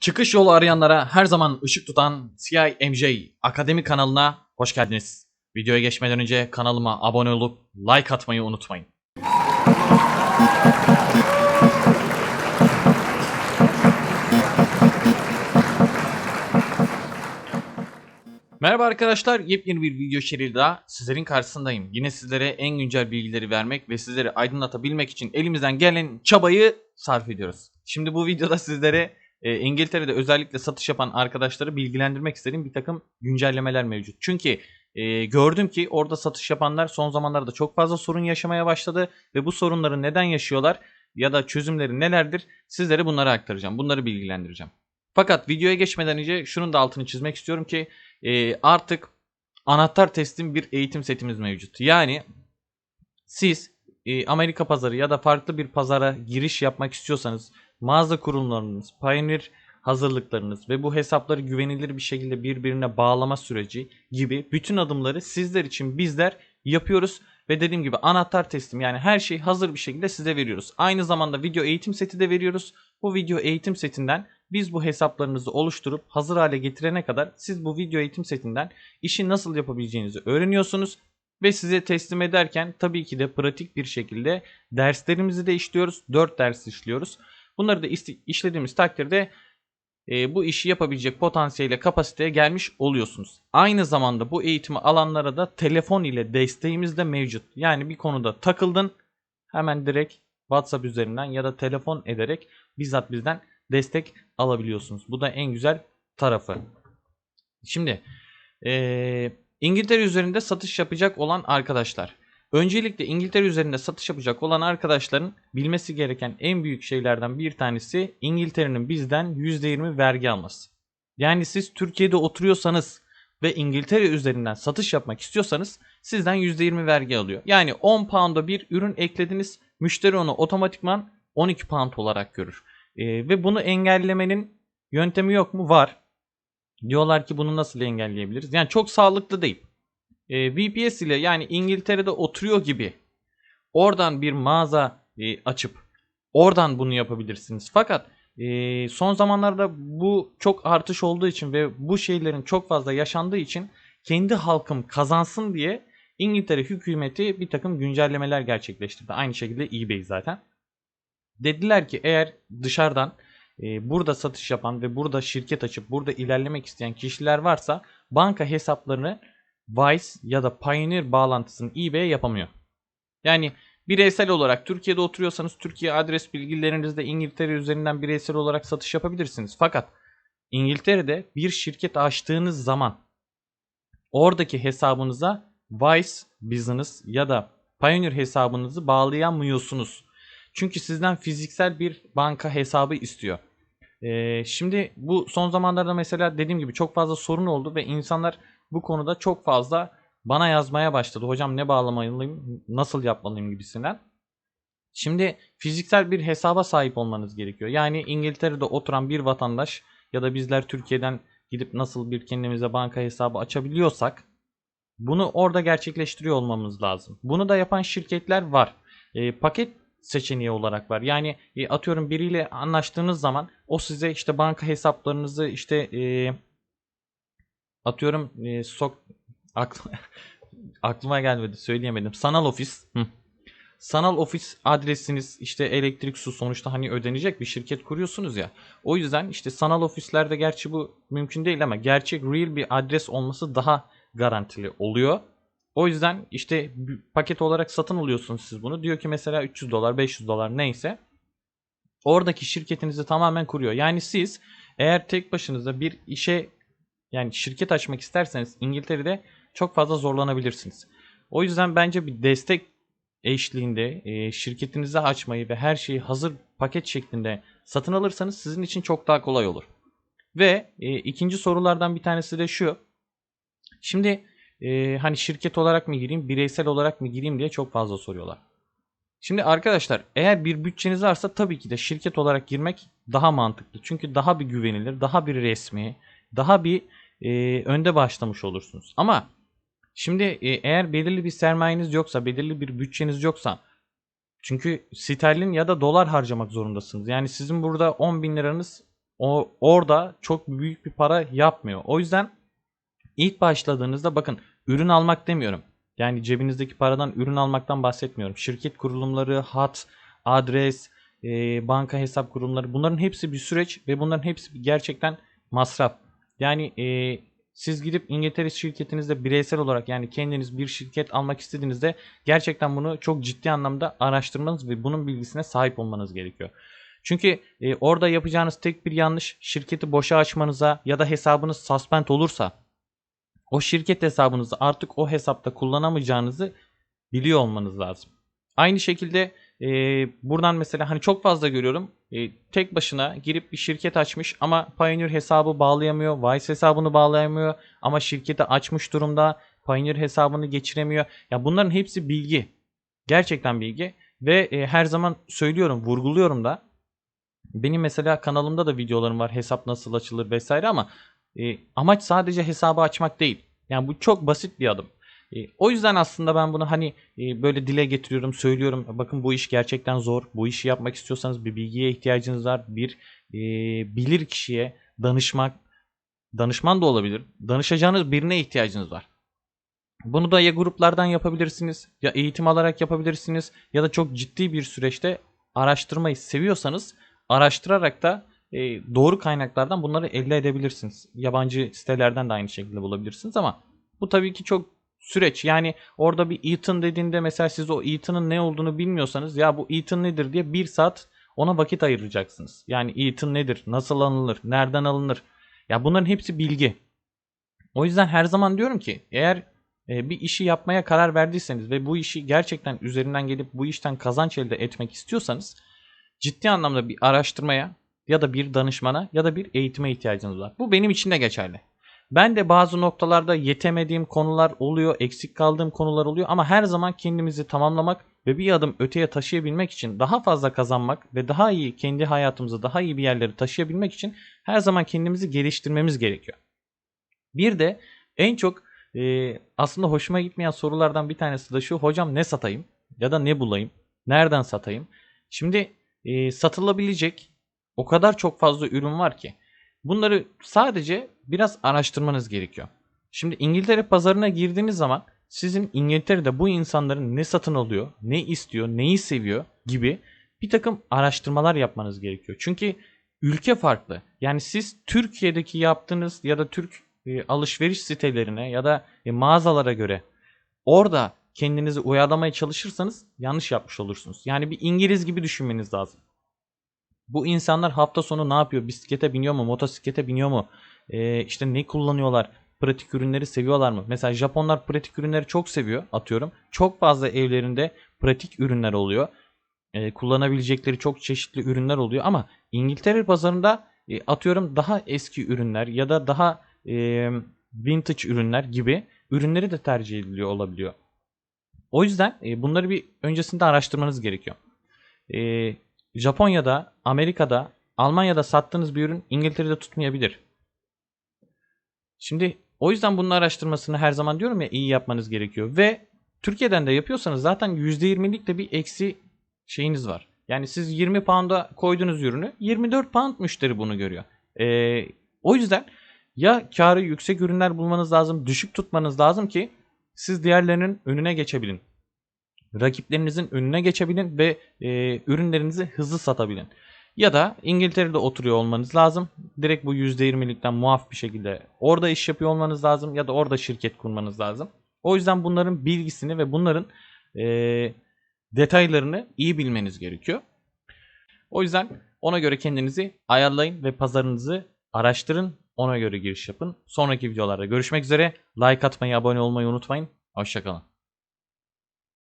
Çıkış yolu arayanlara her zaman ışık tutan CIMJ Akademi kanalına hoş geldiniz. Videoya geçmeden önce kanalıma abone olup like atmayı unutmayın. Merhaba arkadaşlar, yepyeni bir video içeriği daha sizlerin karşısındayım. Yine sizlere en güncel bilgileri vermek ve sizleri aydınlatabilmek için elimizden gelen çabayı sarf ediyoruz. Şimdi bu videoda sizlere e, İngiltere'de özellikle satış yapan arkadaşları bilgilendirmek istediğim bir takım güncellemeler mevcut. Çünkü e, gördüm ki orada satış yapanlar son zamanlarda çok fazla sorun yaşamaya başladı ve bu sorunları neden yaşıyorlar ya da çözümleri nelerdir sizlere bunları aktaracağım. Bunları bilgilendireceğim. Fakat videoya geçmeden önce şunun da altını çizmek istiyorum ki e, artık anahtar teslim bir eğitim setimiz mevcut. Yani siz e, Amerika pazarı ya da farklı bir pazara giriş yapmak istiyorsanız mağaza kurumlarınız, Pioneer hazırlıklarınız ve bu hesapları güvenilir bir şekilde birbirine bağlama süreci gibi bütün adımları sizler için bizler yapıyoruz ve dediğim gibi anahtar teslim yani her şeyi hazır bir şekilde size veriyoruz. Aynı zamanda video eğitim seti de veriyoruz. Bu video eğitim setinden biz bu hesaplarınızı oluşturup hazır hale getirene kadar siz bu video eğitim setinden işi nasıl yapabileceğinizi öğreniyorsunuz ve size teslim ederken tabii ki de pratik bir şekilde derslerimizi de işliyoruz. 4 ders işliyoruz. Bunları da işlediğimiz takdirde e, bu işi yapabilecek potansiyele kapasiteye gelmiş oluyorsunuz. Aynı zamanda bu eğitimi alanlara da telefon ile desteğimiz de mevcut. Yani bir konuda takıldın hemen direkt WhatsApp üzerinden ya da telefon ederek bizzat bizden destek alabiliyorsunuz. Bu da en güzel tarafı. Şimdi e, İngiltere üzerinde satış yapacak olan arkadaşlar. Öncelikle İngiltere üzerinde satış yapacak olan arkadaşların bilmesi gereken en büyük şeylerden bir tanesi İngiltere'nin bizden %20 vergi alması. Yani siz Türkiye'de oturuyorsanız ve İngiltere üzerinden satış yapmak istiyorsanız sizden %20 vergi alıyor. Yani 10 pound'a bir ürün eklediniz müşteri onu otomatikman 12 pound olarak görür. Ee, ve bunu engellemenin yöntemi yok mu? Var. Diyorlar ki bunu nasıl engelleyebiliriz? Yani çok sağlıklı değil. Ee, VPS ile yani İngiltere'de oturuyor gibi oradan bir mağaza e, açıp oradan bunu yapabilirsiniz. Fakat e, son zamanlarda bu çok artış olduğu için ve bu şeylerin çok fazla yaşandığı için kendi halkım kazansın diye İngiltere hükümeti bir takım güncellemeler gerçekleştirdi. Aynı şekilde eBay zaten. Dediler ki eğer dışarıdan e, burada satış yapan ve burada şirket açıp burada ilerlemek isteyen kişiler varsa banka hesaplarını Vice ya da Pioneer bağlantısını eBay'e yapamıyor. Yani bireysel olarak Türkiye'de oturuyorsanız Türkiye adres bilgilerinizde İngiltere üzerinden bireysel olarak satış yapabilirsiniz. Fakat İngiltere'de bir şirket açtığınız zaman oradaki hesabınıza Vice Business ya da Pioneer hesabınızı bağlayamıyorsunuz. Çünkü sizden fiziksel bir banka hesabı istiyor. Ee, şimdi bu son zamanlarda mesela dediğim gibi çok fazla sorun oldu ve insanlar bu konuda çok fazla bana yazmaya başladı. Hocam ne bağlamalıyım, nasıl yapmalıyım gibisinden. Şimdi fiziksel bir hesaba sahip olmanız gerekiyor. Yani İngiltere'de oturan bir vatandaş ya da bizler Türkiye'den gidip nasıl bir kendimize banka hesabı açabiliyorsak bunu orada gerçekleştiriyor olmamız lazım. Bunu da yapan şirketler var. E, paket seçeneği olarak var. Yani e, atıyorum biriyle anlaştığınız zaman o size işte banka hesaplarınızı işte e, atıyorum e, sok akl- aklıma gelmedi söyleyemedim. Sanal ofis. Hı. Sanal ofis adresiniz işte elektrik su sonuçta hani ödenecek bir şirket kuruyorsunuz ya. O yüzden işte sanal ofislerde gerçi bu mümkün değil ama gerçek real bir adres olması daha garantili oluyor. O yüzden işte paket olarak satın alıyorsunuz siz bunu. Diyor ki mesela 300 dolar 500 dolar neyse. Oradaki şirketinizi tamamen kuruyor. Yani siz eğer tek başınıza bir işe yani şirket açmak isterseniz İngiltere'de çok fazla zorlanabilirsiniz. O yüzden bence bir destek eşliğinde e, şirketinizi açmayı ve her şeyi hazır paket şeklinde satın alırsanız sizin için çok daha kolay olur. Ve e, ikinci sorulardan bir tanesi de şu. Şimdi e, hani şirket olarak mı gireyim, bireysel olarak mı gireyim diye çok fazla soruyorlar. Şimdi arkadaşlar eğer bir bütçeniz varsa tabii ki de şirket olarak girmek daha mantıklı. Çünkü daha bir güvenilir, daha bir resmi, daha bir e, önde başlamış olursunuz. Ama şimdi e, eğer belirli bir sermayeniz yoksa, belirli bir bütçeniz yoksa çünkü sterlin ya da dolar harcamak zorundasınız. Yani sizin burada 10 bin liranız o orada çok büyük bir para yapmıyor. O yüzden ilk başladığınızda bakın ürün almak demiyorum. Yani cebinizdeki paradan ürün almaktan bahsetmiyorum. Şirket kurulumları, hat, adres, e, banka hesap kurumları bunların hepsi bir süreç ve bunların hepsi gerçekten masraf. Yani e, siz gidip İngiltere şirketinizde bireysel olarak yani kendiniz bir şirket almak istediğinizde gerçekten bunu çok ciddi anlamda araştırmanız ve bunun bilgisine sahip olmanız gerekiyor. Çünkü e, orada yapacağınız tek bir yanlış şirketi boşa açmanıza ya da hesabınız suspend olursa o şirket hesabınızı artık o hesapta kullanamayacağınızı biliyor olmanız lazım. Aynı şekilde e, buradan mesela hani çok fazla görüyorum. E, tek başına girip bir şirket açmış ama Pioneer hesabı bağlayamıyor. Wise hesabını bağlayamıyor ama şirketi açmış durumda. Pioneer hesabını geçiremiyor. Ya bunların hepsi bilgi. Gerçekten bilgi ve e, her zaman söylüyorum, vurguluyorum da. Benim mesela kanalımda da videolarım var. Hesap nasıl açılır vesaire ama e, amaç sadece hesabı açmak değil. Yani bu çok basit bir adım. E, o yüzden aslında ben bunu hani e, böyle dile getiriyorum, söylüyorum. Bakın bu iş gerçekten zor. Bu işi yapmak istiyorsanız bir bilgiye ihtiyacınız var. Bir e, bilir kişiye danışmak, danışman da olabilir. Danışacağınız birine ihtiyacınız var. Bunu da ya gruplardan yapabilirsiniz, ya eğitim alarak yapabilirsiniz ya da çok ciddi bir süreçte araştırmayı seviyorsanız araştırarak da e, doğru kaynaklardan bunları elde edebilirsiniz. Yabancı sitelerden de aynı şekilde bulabilirsiniz ama bu tabii ki çok süreç. Yani orada bir Ethan dediğinde mesela siz o Ethan'ın ne olduğunu bilmiyorsanız ya bu Ethan nedir diye bir saat ona vakit ayıracaksınız. Yani Ethan nedir? Nasıl alınır? Nereden alınır? Ya bunların hepsi bilgi. O yüzden her zaman diyorum ki eğer e, bir işi yapmaya karar verdiyseniz ve bu işi gerçekten üzerinden gelip bu işten kazanç elde etmek istiyorsanız ciddi anlamda bir araştırmaya ya da bir danışmana ya da bir eğitime ihtiyacınız var. Bu benim için de geçerli. Ben de bazı noktalarda yetemediğim konular oluyor, eksik kaldığım konular oluyor ama her zaman kendimizi tamamlamak ve bir adım öteye taşıyabilmek için daha fazla kazanmak ve daha iyi kendi hayatımızı daha iyi bir yerlere taşıyabilmek için her zaman kendimizi geliştirmemiz gerekiyor. Bir de en çok e, aslında hoşuma gitmeyen sorulardan bir tanesi de şu hocam ne satayım ya da ne bulayım, nereden satayım? Şimdi e, satılabilecek o kadar çok fazla ürün var ki bunları sadece biraz araştırmanız gerekiyor. Şimdi İngiltere pazarına girdiğiniz zaman sizin İngiltere'de bu insanların ne satın alıyor, ne istiyor, neyi seviyor gibi bir takım araştırmalar yapmanız gerekiyor. Çünkü ülke farklı. Yani siz Türkiye'deki yaptığınız ya da Türk e, alışveriş sitelerine ya da e, mağazalara göre orada kendinizi uyalamaya çalışırsanız yanlış yapmış olursunuz. Yani bir İngiliz gibi düşünmeniz lazım. Bu insanlar hafta sonu ne yapıyor? Bisiklete biniyor mu? Motosiklete biniyor mu? Ee, işte ne kullanıyorlar? Pratik ürünleri seviyorlar mı? Mesela Japonlar pratik ürünleri çok seviyor atıyorum. Çok fazla evlerinde pratik ürünler oluyor. Ee, kullanabilecekleri çok çeşitli ürünler oluyor ama İngiltere pazarında e, atıyorum daha eski ürünler ya da daha e, vintage ürünler gibi ürünleri de tercih ediliyor olabiliyor. O yüzden e, bunları bir öncesinde araştırmanız gerekiyor. E, Japonya'da, Amerika'da, Almanya'da sattığınız bir ürün İngiltere'de tutmayabilir. Şimdi o yüzden bunun araştırmasını her zaman diyorum ya iyi yapmanız gerekiyor. Ve Türkiye'den de yapıyorsanız zaten %20'lik de bir eksi şeyiniz var. Yani siz 20 pound'a koyduğunuz ürünü 24 pound müşteri bunu görüyor. Ee, o yüzden ya karı yüksek ürünler bulmanız lazım, düşük tutmanız lazım ki siz diğerlerinin önüne geçebilin. Rakiplerinizin önüne geçebilin ve e, ürünlerinizi hızlı satabilin. Ya da İngiltere'de oturuyor olmanız lazım. Direkt bu %20'likten muaf bir şekilde orada iş yapıyor olmanız lazım ya da orada şirket kurmanız lazım. O yüzden bunların bilgisini ve bunların e, detaylarını iyi bilmeniz gerekiyor. O yüzden ona göre kendinizi ayarlayın ve pazarınızı araştırın. Ona göre giriş yapın. Sonraki videolarda görüşmek üzere. Like atmayı, abone olmayı unutmayın. Hoşçakalın.